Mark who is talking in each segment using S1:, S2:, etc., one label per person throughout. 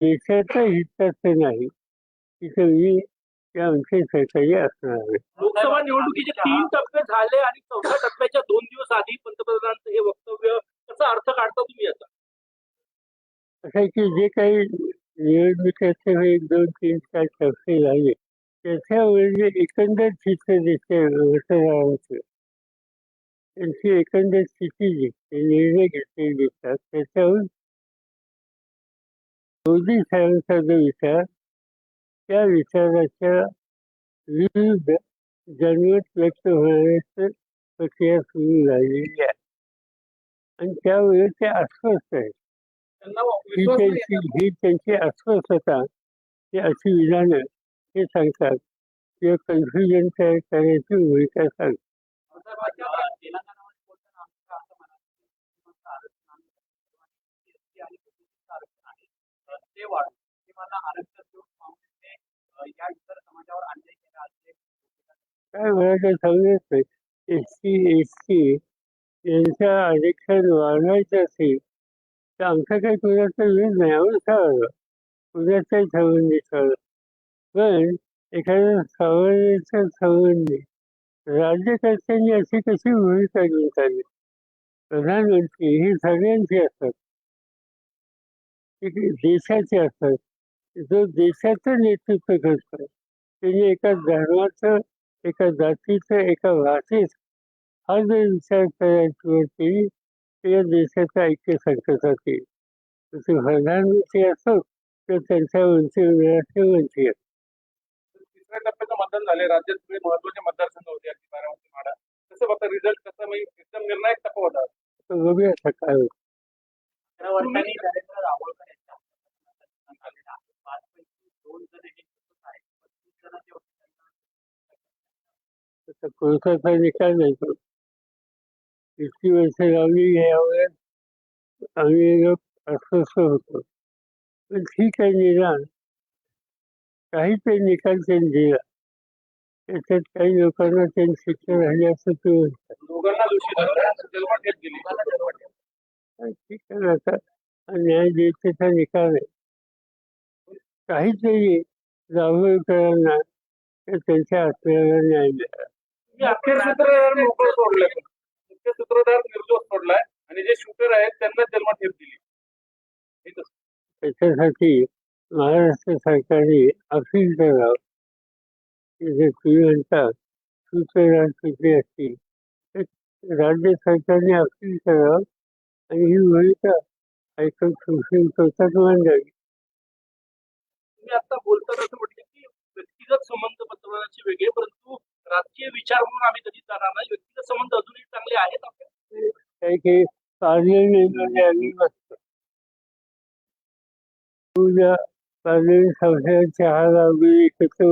S1: देशाच्या हिताचं नाही. तिथं मी त्या आमचे असणार आहे.
S2: लोकसभा निवडणुकीचे तीन टप्पे झाले आणि चौथ्या टप्प्याच्या दोन दिवस आधी पंतप्रधानांचं हे वक्तव्य कसा अर्थ काढता तुम्ही याचा
S1: असं की जे काही निवडणुकीचे हे एक दोन तीन चार टप्पे झाले त्याच्यावर जे एकंदर चित्र दिसते मतदारांचं त्यांची एकंदर स्थिती दिसते निर्णय घेतलेले दिसतात. त्याच्यावर मोदी साहेबांचा जो विचार त्या विचाराच्या विरुद्ध जनमत व्यक्त होण्याची प्रक्रिया सुरू झालेली आहे आणि त्यावेळी ते अस्वस्थ आहेत
S2: त्यांना
S1: ही त्यांची ही त्यांची अस्वस्थता ही अशी विधानं हे सांगतात किंवा कन्फ्युजन तयार करण्याची भूमिका सांगतात
S2: तेलंगणामध्ये बोलताना आमचं असं म्हणाल की मुस्लिमांचं आरक्षण आम्ही SC आणि ओबीसीचं आरक्षण आहे तर ते वाढून मुस्लिमांना आरक्षण देऊन काँग्रेसने या इतर समाजावर अन्याय केला असते
S1: काय म्हणायचं काही समजत नाही एस सी एस टी यांचं आरक्षण वाढवायचं असेल तर आमचा काही कुणाचा विरोध नाही आम्ही ठरवलं कुणाचाही संबंधी ठरवलं पण एखाद्या सामान्याच्या संबंधी राज्यकर्त्यांनी अशी कशी भूमिका घेऊन चालली? प्रधानमंत्री हे सगळ्यांचे असतात. देशाचे असतात. जो देशाचं नेतृत्व करतो त्यांनी एका धर्माचं एका जातीचं एका भाषेत हा जर विचार करायची वरती तर या देशाचं ऐक्य संकटात येईल तसे प्रधानमंत्री असो तर त्यांच्या उंची उन्हाळ्याचे वंची असो.
S2: तिसऱ्या टप्प्याचं मतदान झाले राज्यात सगळे महत्त्वाचे मतदारसंघ होते. अगदी बारामती माडा. कसं बघता रिझल्ट कसं म्हणजे एकदम निर्णायक टप्पा होता.
S1: बघूया काय होतं.
S2: अकरा वर्षांनी नरेंद्र दाभोळकर यांच्या मतदान झालेलं आहे पाच पैकी दोन जण हे निवडणूक आहेत पस्तीस जण जे होते त्यांना
S1: आता कोर्टाचा निकाल नाही तो इतकी वर्ष लावली यावर आम्ही लोक अस्वस्थ होतो. पण ठीक आहे निदान. काहीतरी निकाल त्यांनी दिला. त्याच्यात काही लोकांना त्यांनी शिक्षा झाली असं ते म्हणतात. ठीक आहे आता हा न्यायदेवतेचा निकाल आहे. काहीतरी दाभोळकरांना तर त्यांच्या आत्म्याला न्याय मिळाला
S2: मुख्य सूत्रधार मोकळं सोडलंय पण. मुख्य सूत्रधार निर्दोष सोडलाय आणि जे शूटर आहेत त्यांना दिली?
S1: त्याच्यासाठी महाराष्ट्र सरकारने अपील करावं की जे तुम्ही म्हणता सूत्रधार असतील राज्य सरकारने अपील करावं आणि ही भूमिका ऐकून सुप्रीम कोर्टात मांडावी
S2: तुम्ही आता बोलताना असं म्हटलं की व्यक्तिगत संबंध पंतप्रधानाचे वेगळे परंतु राजकीय विचार म्हणून आम्ही कधीच जाणार नाही. व्यक्तिगत संबंध अजूनही चांगले आहेत आपले
S1: काही काही एकत्र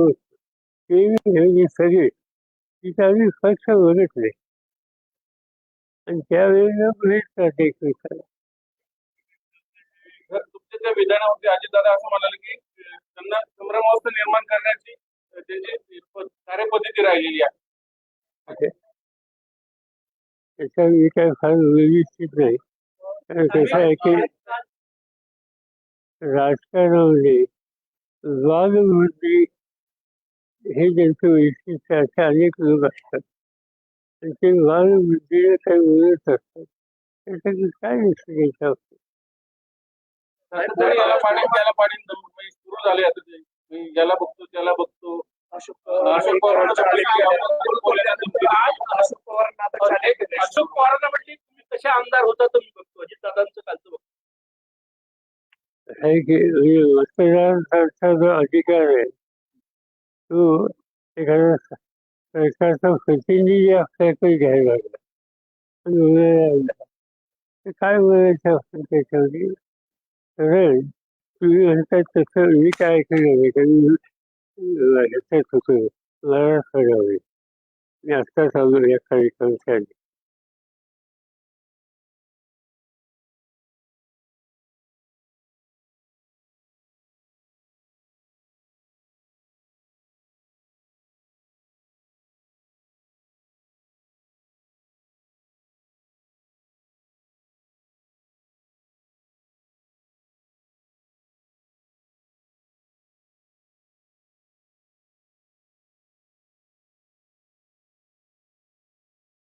S1: हे सगळे. तिथं आम्ही पक्ष आणि त्यावेळेला एकमेकाला
S2: तुमच्या त्या विधानावरती अजितदादा असं म्हणाले की त्यांना संभ्रमावस्था निर्माण करण्याची त्यांची कार्यपद्धती राहिलेली आहे.
S1: त्याच्या मी काय फार व्यवस्थित नाही. कारण कसं आहे की राजकारणामध्ये वादवृत्ती हे ज्यांचं वैशिष्ट्य असे अनेक लोक असतात. आणि ते वादवृत्तीने काही बोलत असतात? त्यासाठी काय नसतं त्याच्यावर
S2: कोणी याला पाणी त्याला पाणी सुरू झाले आता ते. मी याला बघतो त्याला बघतो. अशोक अशोक पवारांना अशोक पवारांना म्हटली तुम्ही कसे आमदार होता तर मी बघतो. अजितदादांचं कालचं बघतो.
S1: जो अधिकार आहे तो एखाद्या सरकारचा प्रतिनिधी घ्यायला लागला. काय बोलायचं त्याच्यामध्ये कारण तुम्ही म्हणतात तसं मी काय ऐकलं नाही ह्याच्यात होतो मी या कार्यक्रमासाठी.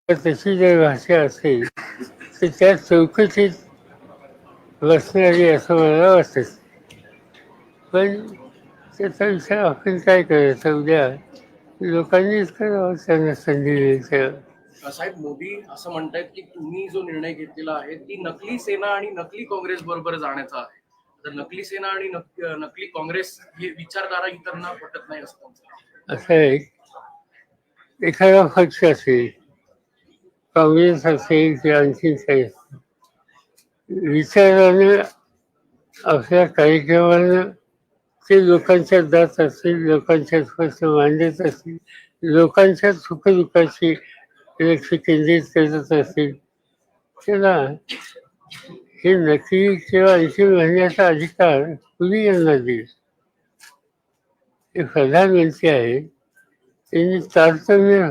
S1: तशी जर भाषा असेल तर त्या चौकशीत बसणारी असं मला वाटत. पण त्याचा विचार आपण काय करायचा उद्या लोकांनीच करावं त्यांना संधी द्यायचं.
S3: साहेब मोदी असं म्हणतायत की तुम्ही जो निर्णय घेतलेला आहे ती नकली सेना आणि नकली काँग्रेस बरोबर जाण्याचा आहे. तर नकली सेना आणि नक- नकली काँग्रेस ही विचारधारा इतरांना पटत नाही असं त्यांचं.
S1: असं एक एखादा पक्ष असेल काँग्रेस असेल किंवा आणखी काही असेल, विचारानं आपल्या कार्यक्रमानं ते लोकांच्या जात असतील लोकांच्या स्पष्ट मांडत असतील लोकांच्या सुखदुःखाची लक्ष केंद्रित करत असतील त्याला हे नक्की किंवा आणखी म्हणण्याचा अधिकार कुणी यांना देईल ते प्रधानमंत्री आहे त्यांनी तारतम्य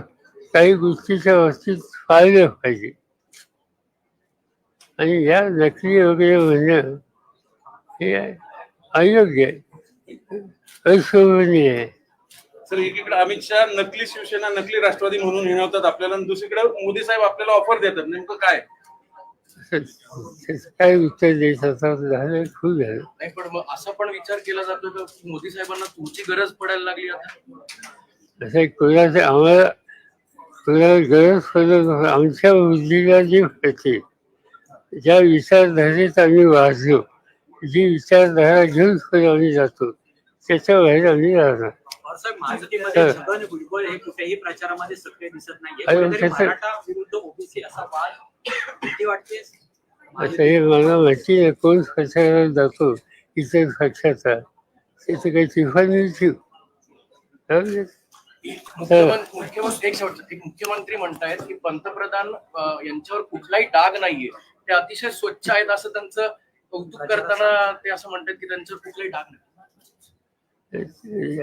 S1: काही गोष्टीच्या बाबतीत पाळलं पाहिजे. आणि या नकली वगैरे म्हणणं हे अयोग्य आहे. अशोभनीय आहे.
S4: सर एकीकडे अमित शहा नकली शिवसेना नकली राष्ट्रवादी म्हणून हिणवतात आपल्याला आणि दुसरीकडे मोदी साहेब आपल्याला ऑफर देतात. नेमकं काय?
S1: त्याचं काय उत्तर द्यायचं? आता झालं खूप झालं.
S3: नाही पण मग असा पण विचार केला जातो का मोदी साहेबांना तुमची गरज पडायला लागली आता?
S1: असं कोणाचं आम्हाला कोणाला गरज पडत. आमच्या बुद्धीला जी कळते ज्या विचारधारेत आम्ही वाढलो जी विचारधारा घेऊन पुढे आम्ही जातो त्याच्या बाहेर आम्ही राहणार.
S2: भुजबळ हे
S1: हे मला माहिती नाही कोण जातो इतर पक्षाचा त्याचं काही दे.
S3: मुख्यमंत्री मुख्यमंत्री एक शेवट एक मुख्यमंत्री म्हणतायत की पंतप्रधान यांच्यावर कुठलाही डाग नाहीये. ते अतिशय स्वच्छ आहेत असं त्यांचं कौतुक करताना ते असं म्हणतात की त्यांच्यावर कुठलाही डाग नाही.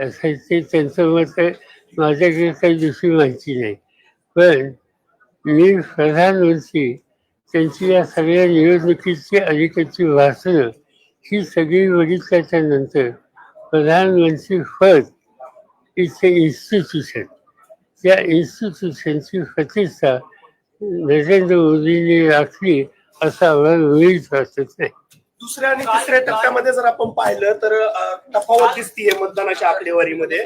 S1: असं ते त्यांचं मत आहे माझ्याकडे काही दुसरी माहिती नाही. पण मी प्रधानमंत्री त्यांची या सगळ्या निवडणुकीची अलीकडची भाषणं ही सगळी बघितल्याच्या नंतर प्रधानमंत्री पद इथे इन्स्टिट्यूशन त्या इन्स्टिट्यूशनची प्रतिष्ठा नरेंद्र मोदींनी राखली असं आम्हाला वेळीच वाटत नाही.
S5: दुसऱ्या आणि तिसऱ्या टप्प्यामध्ये जर आपण पाहिलं तर तफावत दिसतीये मतदानाच्या आकडेवारीमध्ये.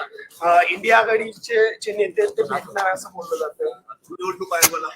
S5: इंडिया आघाडीचे जे नेते ते भेटणार असं बोललं जातं. निवडणूक आयोगाला.